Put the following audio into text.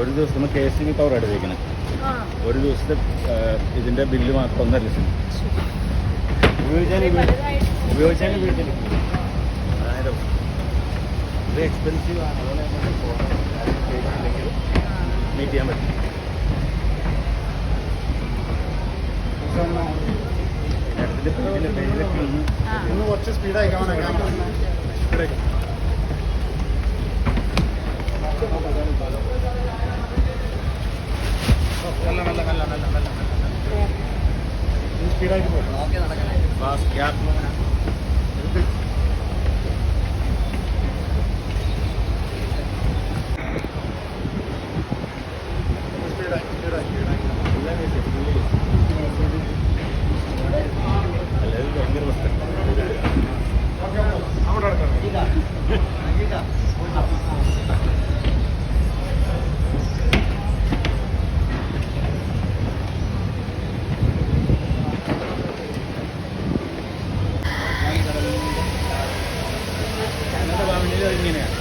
ഒരു ദിവസം നമ്മൾ കെ എസ് ബി പവർ എടുത്തേക്കുന്നത് ആ. ഒരു ദിവസത്തെ ഇതിന്റെ ബില്ല് മാത്രം ഒന്നര ലക്ഷം. ഉപയോഗിച്ചാൽ ഉപയോഗിച്ചാൽ വീട്ടിൽ അതായത് ഇത് എക്സ്പെൻസീവ് ആണ്. മീറ്റ് ചെയ്യാൻ പറ്റും. ഇന്ന് ഒന്ന് കുറച്ച് സ്പീഡായി കാണാൻ സ്പീഡായിട്ട് പോകും ഇങ്ങനെയാണ്.